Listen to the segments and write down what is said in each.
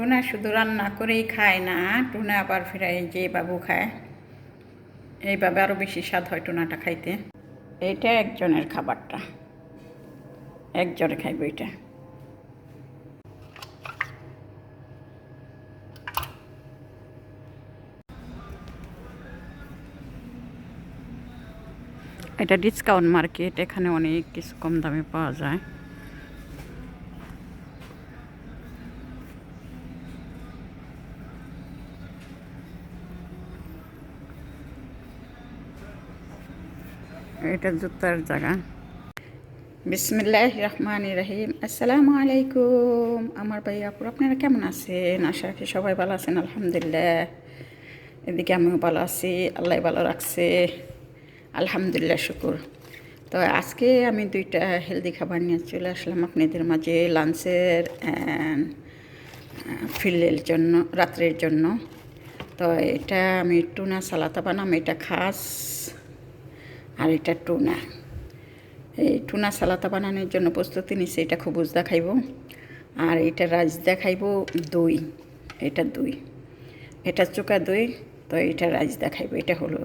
Tuna শুধু রান্না করেই খায় না, টুনা আবার ফেরাই যে বাবু খায়। এইভাবে আরও বেশি স্বাদ হয় টুনাটা খাইতে। এইটা একজনের খাবারটা। একজনে খাইব এটা এটা ডিসকাউন্ট মার্কেট, এখানে অনেক কিছু কম দামে পাওয়া যায়। এটা জুতার জায়গা। বিসমিল্লাহ রহমান রাহিম। আসসালামু আলাইকুম। আমার ভাই আপুর, আপনারা কেমন আছেন? আশা রাখি সবাই ভালো আছেন, আলহামদুলিল্লাহ। এদিকে আমিও ভালো আছি, আল্লাহ ভালো রাখছে। আলহামদুলিল্লাহ, শুকুর। তো আজকে আমি দুইটা হেলদি খাবার নিয়ে চলে আসলাম আপনাদের মাঝে লাঞ্চের ফিল্ডের জন্য, রাত্রের জন্য। তো এটা আমি টুনা সালাতা বানাম, এটা খাস। আর এটা টুনা। এই টুনা সালাতা বানানোর জন্য প্রস্তুতি নিচ্ছে এটা খবুজ দেখাইব। আর এটা রাজ দেখাইব দই, এটা দই। এটা চোকা দই, তো এটা রাইস দেখাইব, এটা হলো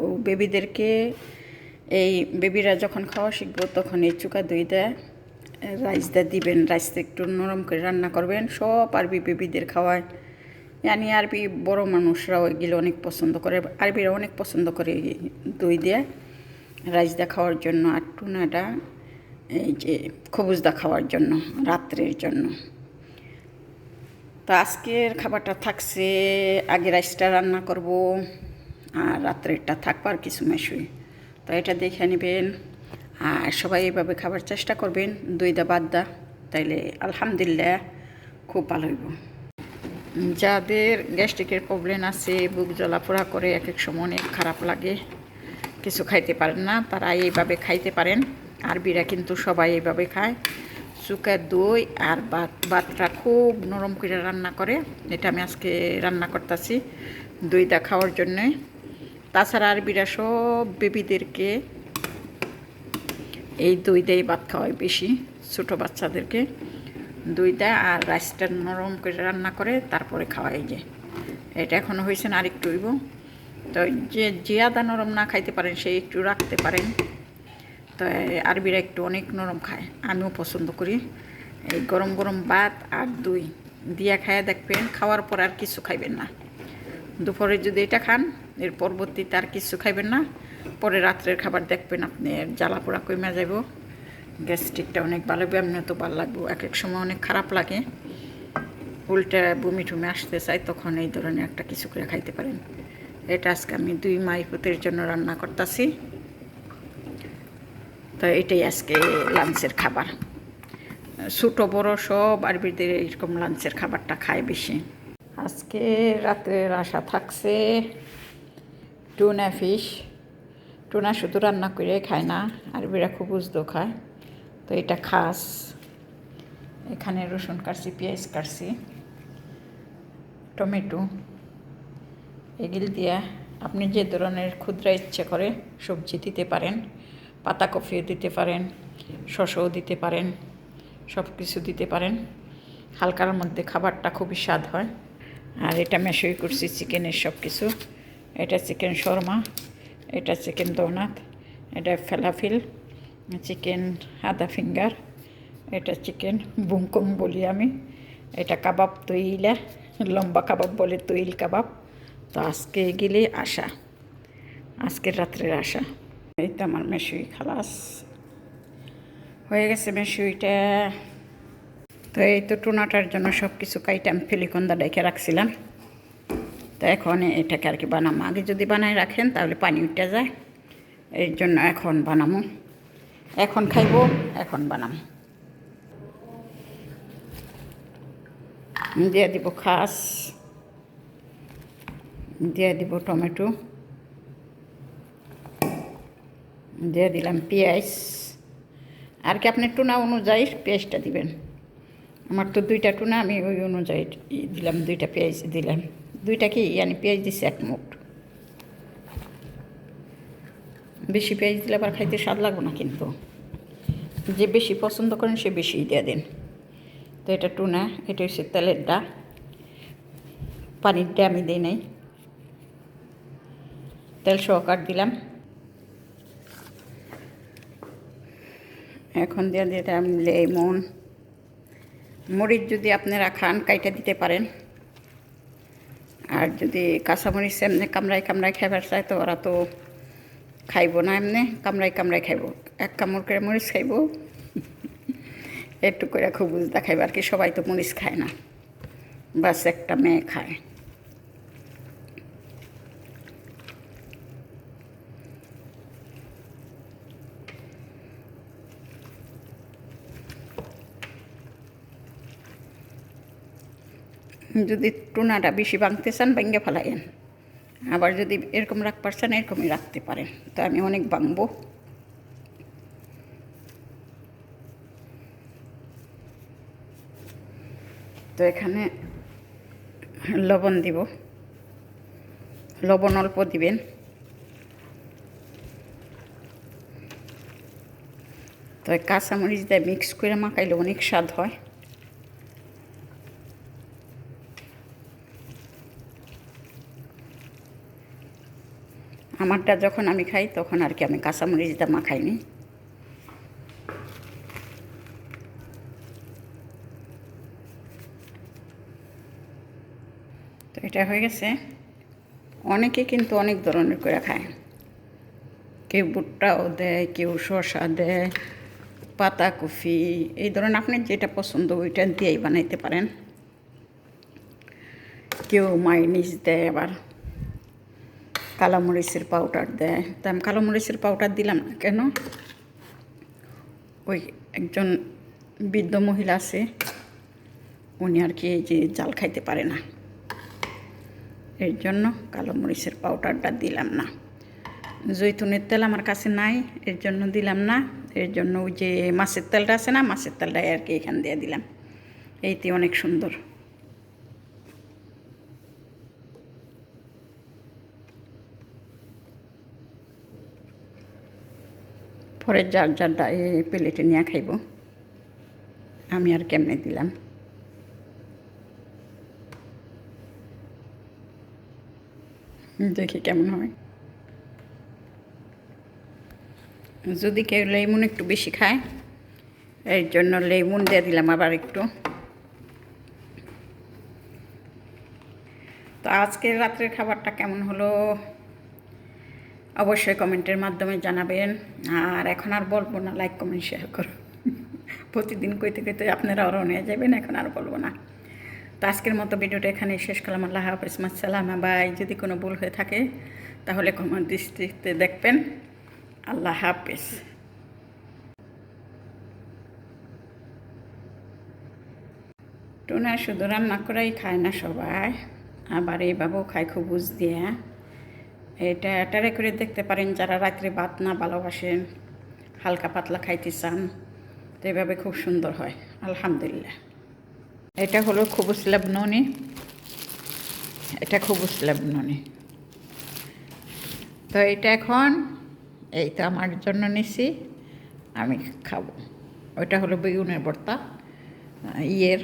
ও বেবিদেরকে, এই বেবিরা যখন খাওয়া শিখব তখন এই চুকা দই দেয় রাইসটা দিবেন, রাইসটা একটু নরম করে রান্না করবেন। সব আরবি বেবিদের খাওয়ায়। জানি আরবি বড় মানুষরাও এগুলো অনেক পছন্দ করে, আরবিরা অনেক পছন্দ করে দই দিয়ে। রাইসদা খাওয়ার জন্য আর টুনাটা, এই যে খবুজদা খাওয়ার জন্য, রাত্রের জন্য। তো আজকের খাবারটা থাকছে, আগে রাইসটা রান্না করব, আর রাত্রেরটা থাকবার কিছু মেশুই তো এটা দেখে নেবেন, আর সবাই এভাবে খাবার চেষ্টা করবেন, দইদা বাদদা, তাইলে আলহামদুলিল্লাহ খুব ভালো হইব। যাদের গ্যাস্ট্রিকের প্রবলেম আছে, বুক জ্বলাপোড়া করে এক এক সময় অনেক খারাপ লাগে, কিছু খাইতে পারেন না, তারা এইভাবে খাইতে পারেন। আরবিরা কিন্তু সবাই এইভাবে খায়। চুকা দই আর ভাত, ভাতটা খুব নরম করে রান্না করে। এটা আমি আজকে রান্না করতেছি দইটা খাওয়ার জন্যে। তাছাড়া আরবিরা সব বেবিদেরকে এই দই দেয় ভাত খাওয়ায় বেশি, ছোটো বাচ্চাদেরকে। দইটা আর রাইসটা নরম করে রান্না করে তারপরে খাওয়াই যে। এটা এখন হয়েছে না আরেকটু হইব। তো যে জিয়াদা নরম না খাইতে পারেন, সে একটু রাখতে পারেন। তো আরবিরা একটু অনেক নরম খায়, আমিও পছন্দ করি। এই গরম গরম ভাত আর দুই দিয়া খায়া দেখবেন, খাওয়ার পর আর কিছু খাইবেন না। দুপুরে যদি এটা খান, এর পরবর্তীতে আর কিছু খাইবেন না। পরে রাত্রের খাবার দেখবেন আপনি জ্বালা পোড়া কমে যাব গ্যাস্ট্রিকটা অনেক ভালো হবে এমনি তো ভালো লাগবো। এক এক সময় অনেক খারাপ লাগে। উল্টে বমি টুমি আসতে চাই তখন এই ধরনের একটা কিছু করে খাইতে পারেন। এটা আজকে আমি দুই মাইপুতের জন্য রান্না করতেছি। তো এটাই আজকে লাঞ্চের খাবার। ছোটো, বড় সব আরবিদের এরকম লাঞ্চের খাবারটা খায় বেশি। আজকে রাতের আশা থাকছে টুনা ফিশ। টুনা শুধু রান্না করে খায় না, আরবিরা খুব বুঝতো খায়। তো এটা খাস। এখানে রসুন কাটছি, পেঁয়াজ কাটছি, টমেটো, এগুলি দিয়ে আপনি যে ধরনের ক্ষুদ্রা ইচ্ছে করে সবজি দিতে পারেন পাতাকপিও দিতে পারেন শশাও দিতে পারেন সব কিছু দিতে পারেন, হালকার মধ্যে খাবারটা খুবই স্বাদ হয়। আর এটা মেশই করছি চিকেনের সব কিছু এটা চিকেন শর্মা, এটা চিকেন দোনাথ এটা ফেলাফিল। চিকেন আদা ফিঙ্গার এটা চিকেন বুমকুম বলি আমি। এটা কাবাব তৈলা, লম্বা কাবাব বলে তৈল কাবাব। তো আজকে গেলে আশা। আজকের রাত্রের আশা। এই তো আমার মেশুই খালাস। হয়ে গেছে মেশুইটা। তো এই তো টুনাটার জন্য সব কিছু কাইটাম ফিলিকন্দা ডেকে রাখছিলাম। তো এখন এটাকে আর কি বানাবো আগে যদি বানায় রাখেন তাহলে পানি উঠে যায়। এর জন্য এখন বানাবো এখন খাইব, এখন বানাম। দিয়ে দিব খাস দিয়ে দিব টমেটো দিয়ে দিলাম পেঁয়াজ। আর কি আপনি টুনা অনুযায়ী পেঁয়াজটা দিবেন। আমার তো দুইটা টুনা, আমি ওই অনুযায়ী দিলাম, দুইটা পেঁয়াজ দিলাম। দুইটা কি yani পেঁয়াজ দিছি এক মুঠ বেশি পেঁয়াজ দিলে আবার খাইতে স্বাদ লাগবে না কিন্তু। যে বেশি পছন্দ করেন সে বেশি দিয়ে দেন। তো এটা টুনা, এটা হচ্ছে তেলের ডা। পানির ডা আমি দিই নাই। তেল সহকার দিলাম। এখন দিয়ে দিলাম লেমন। মরিচ যদি আপনারা খান, কাইটা দিতে পারেন। আর যদি কাঁচামরিচ এমনি কামড়ায় কামড়ায় খাইবার চায়, তো ওরা তো খাইব না, এমনি কামড়ায় কামড়ায় খাইব। এক কামড় করে মরিচ খাইব। একটু করে খুব বুঝতে খাইব আর কি সবাই তো মরিচ খায় না। বাস একটা মেয়ে খায়। যদি টুনাটা বেশি ভাঙতে চান ভেঙে ফেলাইন আবার যদি এরকম রাখ চান এরকমই রাখতে পারেন। তো আমি অনেক ভাঙবো। তো এখানে লবণ দিব। লবণ অল্প দিবেন। তো কাঁচামরিচ দিয়ে মিক্স করে মাখাইলে অনেক স্বাদ হয়। আমারটা যখন আমি খাই, তখন আর কি আমি কাঁচামরিচ দিয়ে মাখাইনি তো এটা হয়ে গেছে। অনেকে কিন্তু অনেক ধরনের করে খায়। কেউ ভুট্টাও দেয়, কেউ শসা দেয় পাতা কফি এই ধরনের আপনি যেটা পছন্দ ওইটা দিয়েই বানাইতে পারেন। কেউ মাইনিস দেয় আবার। কালামরিচের পাউডার দেয়। তা আমি কালামরিচের পাউডার দিলাম না কেন? ওই একজন বৃদ্ধ মহিলা আছে, উনি আর কি যে জাল খাইতে পারে না। এর জন্য কালো মরিচের পাউডারটা দিলাম না। জৈতুনের তেল আমার কাছে নাই, এর জন্য দিলাম না। এর জন্য ওই যে মাছের তেলটা আছে না, মাছের তেলটাই আর কি এখান দিয়ে দিলাম। এইতে অনেক সুন্দর। পরে যার যার ডা- এ, প্লেটে নিয়ে খাইব। আমি আর কেমনে দিলাম? দেখি কেমন হয়। যদি কেউ লেমন একটু বেশি খায়, এর জন্য লেমন দিয়ে দিলাম আবার একটু। তো আজকের রাত্রের খাবারটা কেমন হলো? অবশ্যই কমেন্টের মাধ্যমে জানাবেন। আর এখন আর বলব না লাইক কমেন্ট শেয়ার করো। প্রতিদিন কইতে কইতে আপনারা আরও নিয়ে যাবেন, এখন আর বলব না। তো আজকের মতো ভিডিওটা এখানে শেষ করলাম। আল্লাহ হাফিজ মাসালাম বাই যদি কোনো ভুল হয়ে থাকে, তাহলে কমার দৃষ্টিতে দেখবেন। আল্লাহ হাফিজ। টুনা শুধু রান্না করাই খায় না সবাই, আবার এই বাবু খায় খুব বুঝ দিয়ে। এটা ট্রাই করে দেখতে পারেন যারা রাত্রে ভাত না ভালোবাসেন হালকা পাতলা খাইতে চান, তো এভাবে খুব সুন্দর হয়, আলহামদুলিল্লাহ। এটা হলো খুবুস লেবননি এটা খুবুস লেবননি তো এটা এখন, এই তো আমার জন্য নিছি, আমি খাব। ওইটা হলো বেগুনের ভর্তা ইয়ের